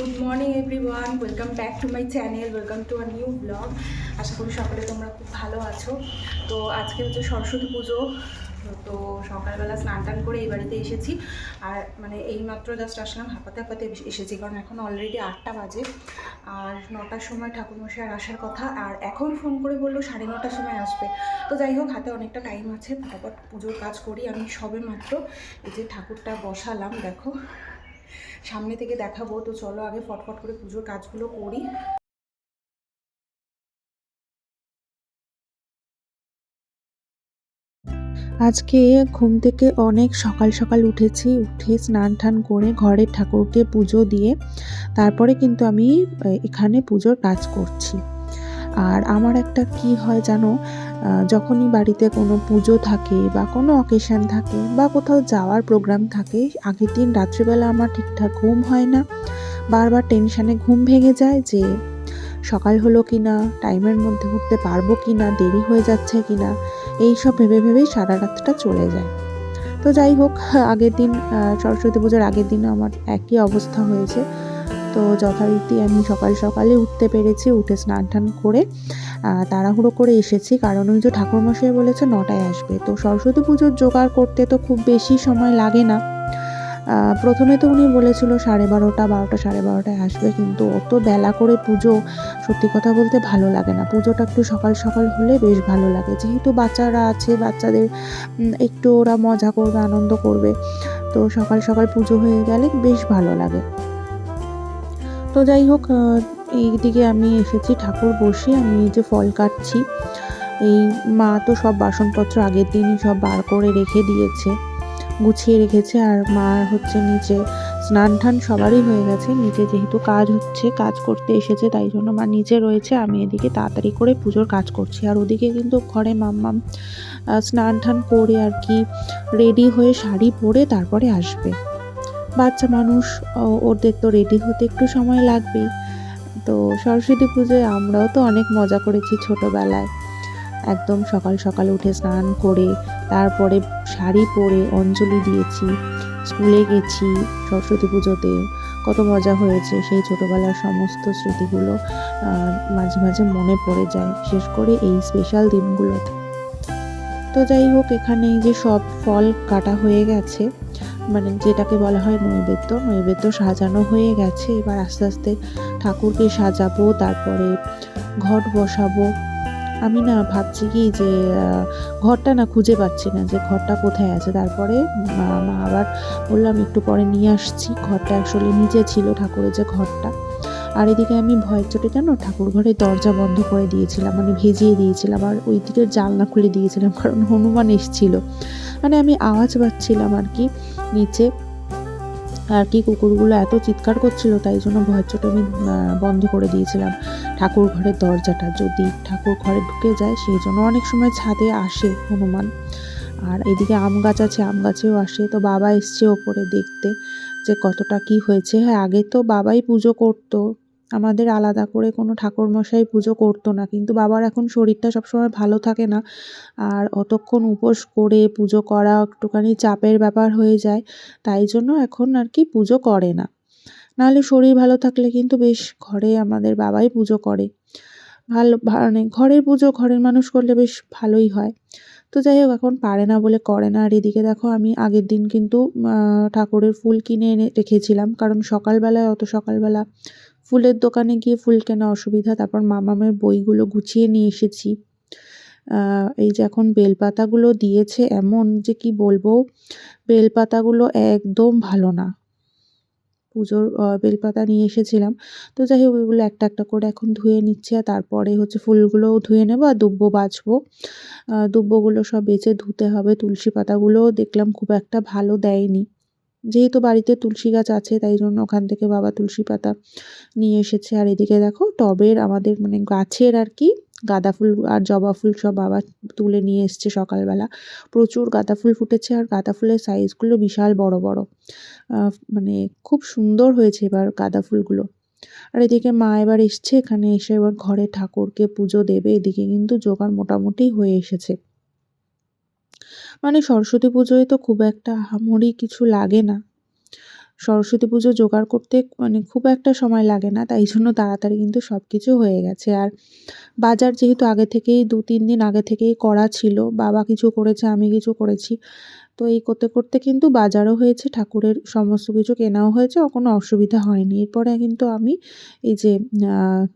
Good morning everyone welcome back to my channel welcome to our new blog আশা করি সকলে তোমরা খুব ভালো আছো। তো আজকে হচ্ছে সরস্বতী পুজো। তো সকালবেলা স্নান টান করে এই বাড়িতে এসেছি। আর মানে এইমাত্র জাস্ট আসলাম হাঁপাতে হাঁপাতে এসেছি, কারণ এখন অলরেডি আটটা বাজে। আর নটার সময় ঠাকুরমশাই আর আসার কথা। আর এখন ফোন করে বলল সাড়ে নটার সময় আসবে। তো যাই হোক, হাতে অনেকটা টাইম আছে। ফটাফট পুজোর কাজ করি আমি সবে মাত্র। এই যে ঠাকুরটা বসালাম, দেখো। সামনে থেকে দেখাবো, তো চলো আগে ফটফট করে পুজোর কাজগুলো করি। আজকে ঘুম থেকে অনেক সকাল সকাল উঠেছি, উঠে স্নান টান করে ঘরের ঠাকুরকে পুজো দিয়ে, তারপরে কিন্তু আমি এখানে পুজোর কাজ করছি। আর আমার একটা কি হয় জানো যখনই বাড়িতে কোনো পুজো থাকে বা কোনো অকেশান থাকে বা কোথাও যাওয়ার প্রোগ্রাম থাকে, আগের দিন রাত্রিবেলা আমার ঠিকঠাক ঘুম হয় না। বারবার টেনশানে ঘুম ভেঙে যায় যে সকাল হলো কি না টাইমের মধ্যে উঠতে পারব কি না দেরি হয়ে যাচ্ছে কি না এই সব ভেবে ভেবেই সারা রাতটা চলে যায়। তো যাই হোক, আগের দিন সরস্বতী পুজোর আগের দিনও আমার একই অবস্থা হয়েছে। তো যথারীতি আমি সকাল সকালে উঠতে পেরেছি, উঠে স্নান টান করে তাড়াহুড়ো করে এসেছি। কারণ ওই যে ঠাকুরমশাই বলেছে নটায় আসবে। তো সরস্বতী পুজোর জোগাড় করতে তো খুব বেশি সময় লাগে না। প্রথমে তো উনি বলেছিল সাড়ে বারোটা বারোটা, সাড়ে বারোটায় আসবে। কিন্তু অত বেলা করে পুজো, সত্যি কথা বলতে ভালো লাগে না। পুজোটা একটু সকাল সকাল হলে বেশ ভালো লাগে। যেহেতু বাচ্চারা আছে, বাচ্চাদের একটু ওরা মজা করবে, আনন্দ করবে। তো সকাল সকাল পুজো হয়ে গেলে বেশ ভালো লাগে। তো যাই হোক এইদিকে আমি এসেছি, ঠাকুর বসে আমি যে ফল কাটছি। এই মা তো সব বাসনপত্র আগের দিনই সব বার করে রেখে দিয়েছে, গুছিয়ে রেখেছে, আর মা হচ্ছে নিচে স্নান টান সবারই হয়ে গেছে। নিচে যেহেতু কাজ হচ্ছে, কাজ করতে এসেছে, তাই জন্য মা নিচে রয়েছে। আমি এদিকে তাড়াতাড়ি করে পুজোর কাজ করছি। আর ওদিকে কিন্তু ঘরে মাম্মাম স্নান টান করে আর কি রেডি হয়ে শাড়ি পরে তারপরে আসবে। বাচ্চা মানুষ ওদের তো রেডি হতে একটু সময় লাগবেই। তো সরস্বতী পুজোয় আমরাও তো অনেক মজা করেছি ছোটোবেলায়। একদম সকাল সকাল উঠে স্নান করে, তারপরে শাড়ি পরে অঞ্জলি দিয়েছি, স্কুলে গেছি সরস্বতী পুজোতে। কত মজা হয়েছে সেই ছোটোবেলার সমস্ত স্মৃতিগুলো মাঝে মাঝে মনে পড়ে যায়, বিশেষ করে এই স্পেশাল দিনগুলোতে। তো যাই হোক, এখানে যে সব ফল কাটা হয়ে গেছে। মানে যেটাকে বলা হয় নৈবেদ্য নৈবেদ্য সাজানো হয়ে গেছে। এবার আস্তে আস্তে ঠাকুরকে সাজাবো, তারপরে ঘট বসাবো। আমি না ভাবছি কি যে ঘরটা না খুঁজে পাচ্ছি না যে ঘরটা কোথায় আছে। তারপরে মা আবার বললাম, একটু পরে নিয়ে আসছি। ঘরটা আসলে নিচে ছিল ঠাকুরের যে ঘরটা। আর এদিকে আমি ভয়ের চোটে জানো, ঠাকুর ঘরের দরজা বন্ধ করে দিয়েছিলাম মানে ভেজিয়ে দিয়েছিলাম। আর ওই দিকের জানলা খুলে দিয়েছিলাম, কারণ হনুমান এসছিল। মানে আমি আওয়াজ পাচ্ছিলাম আর কি নিচে। আর কি কুকুরগুলো এত চিৎকার করছিল, তাই জন্য ভয়ের আমি বন্ধ করে দিয়েছিলাম। ঠাকুর ঘরের দরজাটা যদি ঠাকুর ঘরে ঢুকে যায়, সেই জন্য অনেক সময় ছাদে আসে হনুমান। আর এদিকে আম গাছ আছে, আম গাছেও আসে। তো বাবা এসছে ওপরে দেখতে যে কতটা কি হয়েছে। হ্যাঁ আগে তো বাবাই পুজো করতো আমাদের আলাদা করে কোনো ঠাকুরমশাই পুজো করতো না। কিন্তু বাবার এখন শরীরটা সবসময় ভালো থাকে না। আর অতক্ষণ উপোস করে পুজো করা একটুখানি চাপের ব্যাপার হয়ে যায়, তাই জন্য এখন আর কি পুজো করে না। নাহলে শরীর ভালো থাকলে কিন্তু বেশ ঘরে আমাদের বাবাই পুজো করে। ভালো মানে ঘরের পুজো ঘরের মানুষ করলে বেশ ভালোই হয়। তো যাই হোক, এখন পারে না বলে করে না। আর এদিকে দেখো, আমি আগের দিন কিন্তু ঠাকুরের ফুল কিনে এনে রেখেছিলাম। কারণ সকালবেলায়, অত সকালবেলা ফুলের দোকানে গিয়ে ফুল কেনা অসুবিধা। তারপর মামামের বইগুলো গুছিয়ে নিয়ে এসেছি। এই যে এখন বেলপাতাগুলো দিয়েছে, এমন যে কি বলব, বেলপাতাগুলো একদম ভালো না। পুজোর বেলপাতা নিয়ে এসেছিলাম। তো যাই হোক ওইগুলো একটা একটা করে এখন ধুয়ে নিচ্ছি আর তারপরে হচ্ছে ফুলগুলোও ধুয়ে নেব আর দুব্বো বাছবো দুব্বোগুলো সব বেছে ধুতে হবে। তুলসী পাতাগুলোও দেখলাম খুব একটা ভালো দেয়নি। যেহেতু বাড়িতে তুলসী গাছ আছে, তাই জন্য ওখান থেকে বাবা তুলসী পাতা নিয়ে এসেছে। আর এদিকে দেখো, টবের আমাদের মানে গাছের আর কি গাঁদা ফুল আর জবা ফুল সব বাবা তুলে নিয়ে এসছে সকালবেলা। প্রচুর গাঁদা ফুল ফুটেছে আর গাঁদা ফুলের সাইজগুলো বিশাল বড় বড়। মানে খুব সুন্দর হয়েছে এবার গাঁদা ফুলগুলো। আর এদিকে মা এবার এসছে, এখানে এসে এবার ঘরে ঠাকুরকে পুজো দেবে, এদিকে কিন্তু জোগাড় মোটামুটি হয়ে এসেছে। মানে সরস্বতী পুজোয় তো খুব একটা আহামরি কিছু লাগে না। সরস্বতী পুজো জোগাড় করতে মানে খুব একটা সময় লাগে না, তাই জন্য তাড়াতাড়ি কিন্তু সব কিছু হয়ে গেছে। আর বাজার যেহেতু আগে থেকেই দু তিন দিন আগে থেকেই করা ছিল, বাবা কিছু করেছে, আমি কিছু করেছি, তো এই করতে করতে কিন্তু বাজারও হয়েছে, ঠাকুরের সমস্ত কিছু কেনাও হয়েছে কোনো অসুবিধা হয়নি। এরপরে কিন্তু আমি এই যে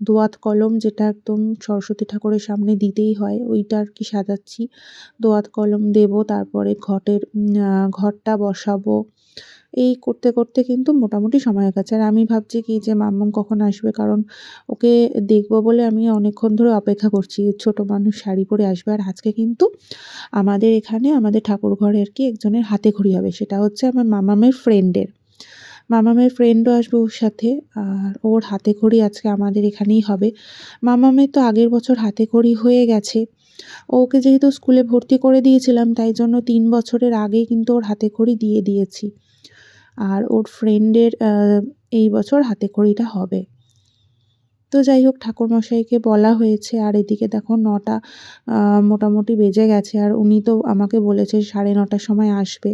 দোয়াত কলম যেটা একদম সরস্বতী ঠাকুরের সামনে দিতেই হয়, ওইটা আর কি সাজাচ্ছি। দোয়াত কলম দেব, তারপরে ঘটের ঘরটা বসাবো এই করতে করতে কিন্তু মোটামুটি সময় গেছে। আর আমি ভাবছি কি যে মাম্মাম কখন আসবে? কারণ ওকে দেখব বলে আমি অনেকক্ষণ ধরে অপেক্ষা করছি। ছোট মানুষ শাড়ি পরে আসবে। আর আজকে কিন্তু আমাদের এখানে আমাদের ঠাকুর ঘরে আর কি একজনের হাতে খড়ি হবে। সেটা হচ্ছে আমার মামামের ফ্রেন্ডের মামামের ফ্রেন্ডও আসবে ওর সাথে। আর ওর হাতে খড়ি আজকে আমাদের এখানেই হবে। মামামের তো আগের বছর হাতে খড়ি হয়ে গেছে। ওকে যেহেতু স্কুলে ভর্তি করে দিয়েছিলাম, তাই জন্য তিন বছরের আগেই কিন্তু ওর হাতে খড়ি দিয়ে দিয়েছি। আর ওর ফ্রেন্ডের এই বছর হাতে খড়িটা হবে। তো যাই হোক, ঠাকুরমশাইকে বলা হয়েছে। আর এদিকে দেখো নটা মোটামুটি বেজে গেছে। আর উনি তো আমাকে বলেছে সাড়ে নটার সময় আসবে।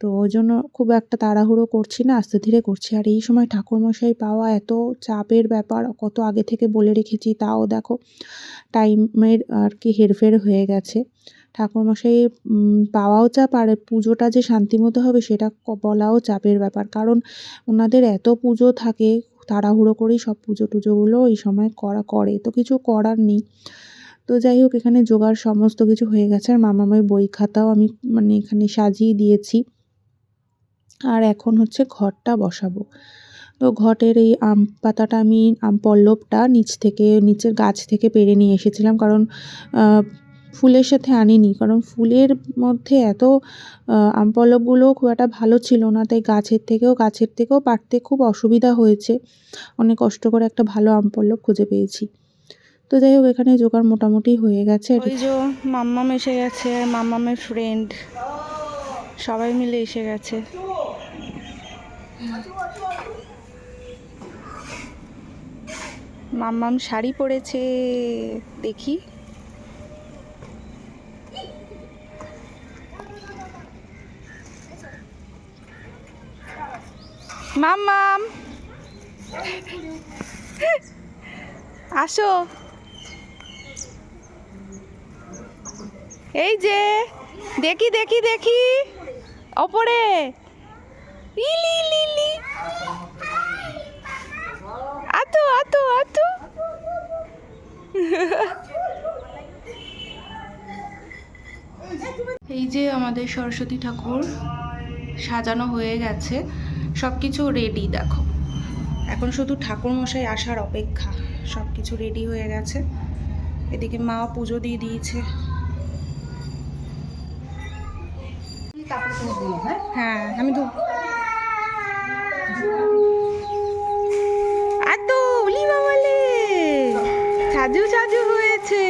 তো ওই জন্য খুব একটা তাড়াহুড়ো করছি না, আস্তে ধীরে করছি। আর এই সময় ঠাকুরমশাই পাওয়া এত চাপের ব্যাপার, কত আগে থেকে বলে রেখেছি, তাও দেখো টাইমের আর কি হেরফের হয়ে গেছে। ঠাকুরমশাই পাওয়াও চাপ আর পুজোটা যে শান্তিমতো হবে সেটা বলাও চাপের ব্যাপার। কারণ ওনাদের এত পুজো থাকে, তাড়াহুড়ো করেই সব পুজো টুজোগুলো এই সময় করা, করে। তো কিছু করার নেই। তো যাই হোক, এখানে জোগাড় সমস্ত কিছু হয়ে গেছে। আর মামামের বই খাতাও আমি মানে এখানে সাজিয়ে দিয়েছি। আর এখন হচ্ছে ঘরটা বসাবো। তো ঘটের এই আম পাতাটা আমি, আম পল্লবটা নিচ থেকে, নিচের গাছ থেকে পেরে নিয়ে এসেছিলাম। কারণ ফুলের সাথে আনিনি। কারণ ফুলের মধ্যে এত আম পল্লবগুলো খুব একটা ভালো ছিল না। তাই গাছের থেকেও গাছের থেকেও পারতে খুব অসুবিধা হয়েছে। অনেক কষ্ট করে একটা ভালো আম পল্লব খুঁজে পেয়েছি। তো যাই হোক, এখানে জোগাড় মোটামুটি হয়ে গেছে। ওই যে মাম্মাম এসে গেছে, মাম্মামের ফ্রেন্ড সবাই মিলে এসে গেছে। মাম্মাম শাড়ি পরেছে। দেখি। মাম্মাম আসো। এই যে, দেখি দেখি দেখি। ওপরে। আতো আতো আতো। এই যে আমাদের সরস্বতী ঠাকুর সাজানো হয়ে গেছে। সব কিছু রেডি দেখো। এখন শুধু ঠাকুর মশাই আসার অপেক্ষা। সব কিছু রেডি হয়ে গেছে। এদিকে মা পুজো দিয়ে দিয়েছে। হ্যাঁ আমি সাজু হয়েছে।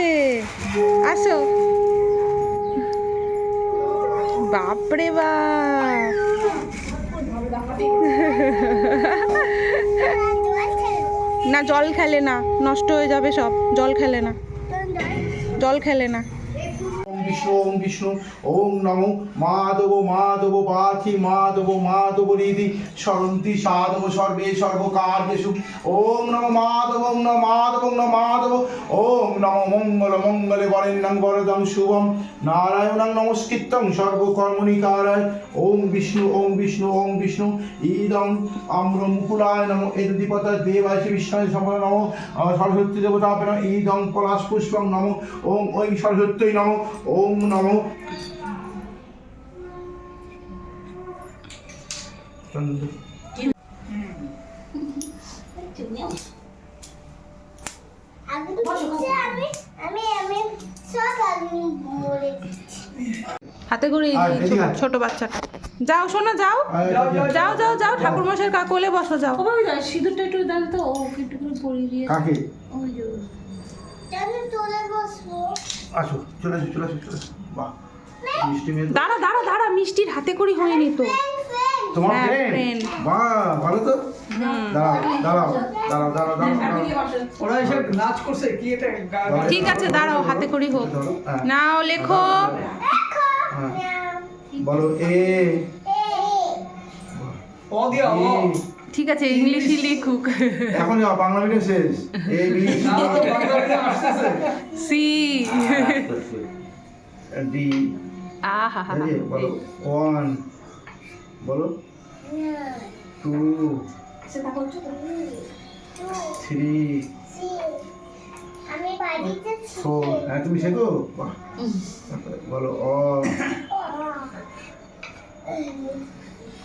আসো। বাপরে বাপ! না জল খেলে না নষ্ট হয়ে যাবে সব জল খেলে না। জল খেলে না। বিষ্ণু, ওম বিষ্ণু, ওম নমো। মাধব মাধব পাথি মাধব মাধব রিধি সরন্তি সাধব সর্বে সর্বকার্যেষু। ওম নমো মাধব, ওম নমো মাধব, ওম নমো মাধব। ওম নমো মঙ্গল, মঙ্গলে বরেণ্যং বরদং শুভম। নারায়ণং নমস্কৃত্যং সর্বকর্মণিকারায় ওম বিষ্ণু ওম বিষ্ণু ওম বিষ্ণু। ইদং আম্র মুকুলায় নম এদিপতা দেবাশি বিষ্ণায় সম্পদ নম। সরস্বতী দেবতা নম। ইদং পলাশ পুষ্পং নম। ওম ওই সরস্বতী নম। ওম নম। আমি বলে হাতে করে ছোট-। বাচ্চাটা। যাও শোনা যাও। যাও যাও যাও ঠাকুর মশাই কোলে বসো যাও। সিঁদুরটা একটু দেন তো ওকে একটু করে পরিয়ে দিয়ে আসো চলে আসো চলে আসো চলে আসো। বাহ মিষ্টি মেয়ে দাঁড়া দাঁড়া দাঁড়া মিষ্টির হাতে করি হয়নি তো। তোমার হ্যাঁ, ফ্রেন্ড friend। বাহ ভালো তো? দাঁড়াও দাঁড়াও দাঁড়াও দাঁড়াও দাঁড়াও ওরা এসে নাচ করছে কি এটা? ঠিক আছে দাঁড়াও হাতে করি হোক। হ্যাঁ। নাও লেখো। হ্যাঁ। বলো এ। ও দিয়া ও ঠিক আছে ইংলিশই লিখুক। এখন যাও, বাংলা মিডিয়াম শেষ। এ বি সি ডি আহা হা এই যে, বলো। ওয়ান বলো। টু থ্রি ফোর হ্যাঁ তুমি শেখো? বলো অ।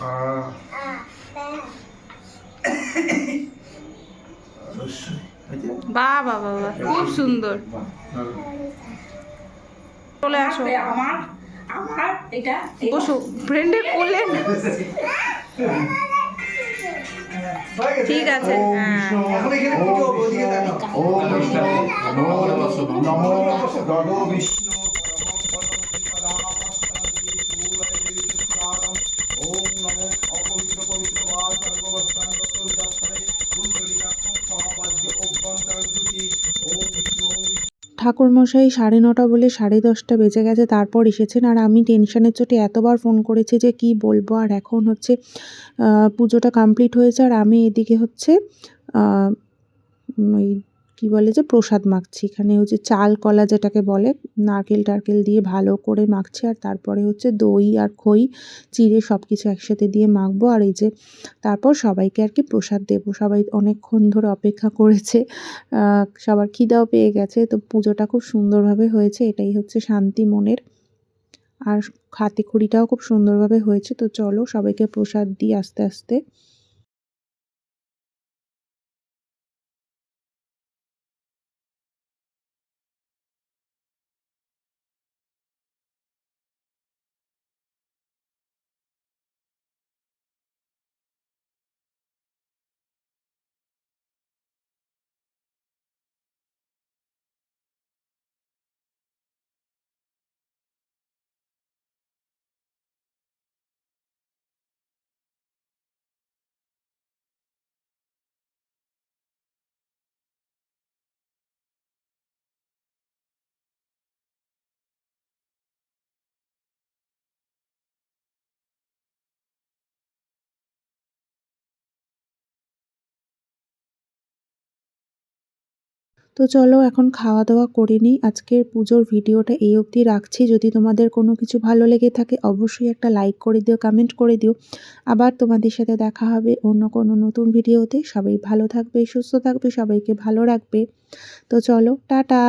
আ। বাহ বাহ বাহ বাহ, খুব সুন্দর চলে আসো আমার আমার এটা বসো ফ্রেন্ডের করলেন ঠিক আছে হ্যাঁ ঠাকুরমশাই সাড়ে নটা বলে সাড়ে দশটা বেজে গেছে, তারপর এসেছেন। আর আমি টেনশনের চোটে এতবার ফোন করেছি যে কি বলব? আর এখন হচ্ছে পুজোটা কমপ্লিট হয়েছে। আর আমি এদিকে হচ্ছে ওই কী বলে যে প্রসাদ মাখছি। এখানে হচ্ছে চাল কলা যেটাকে বলে, নারকেল টারকেল দিয়ে ভালো করে মাখছি আর তারপরে হচ্ছে দই আর খই, চিড়ে সব কিছু একসাথে দিয়ে মাখবো আর এই যে তারপর সবাইকে আর কি প্রসাদ দেবো। সবাই অনেকক্ষণ ধরে অপেক্ষা করেছে সবার খিদাও পেয়ে গেছে। তো পুজোটা খুব সুন্দরভাবে হয়েছে, এটাই হচ্ছে শান্তি মনের। আর হাতে খড়িটাও খুব সুন্দরভাবে হয়েছে। তো চলো সবাইকে প্রসাদ দিই আস্তে আস্তে। তো চলো এখন খাওয়া দাওয়া করে নিই আজকের পুজোর ভিডিওটা এই অবধি রাখছি। যদি তোমাদের কোনো কিছু ভালো লেগে থাকে, অবশ্যই একটা লাইক করে দিও কমেন্ট করে দিও। আবার তোমাদের সাথে দেখা হবে অন্য কোনো নতুন ভিডিওতে। সবাই ভালো থাকবে, সুস্থ থাকবে, সবাইকে ভালো রাখবে। তো চলো, টাটা!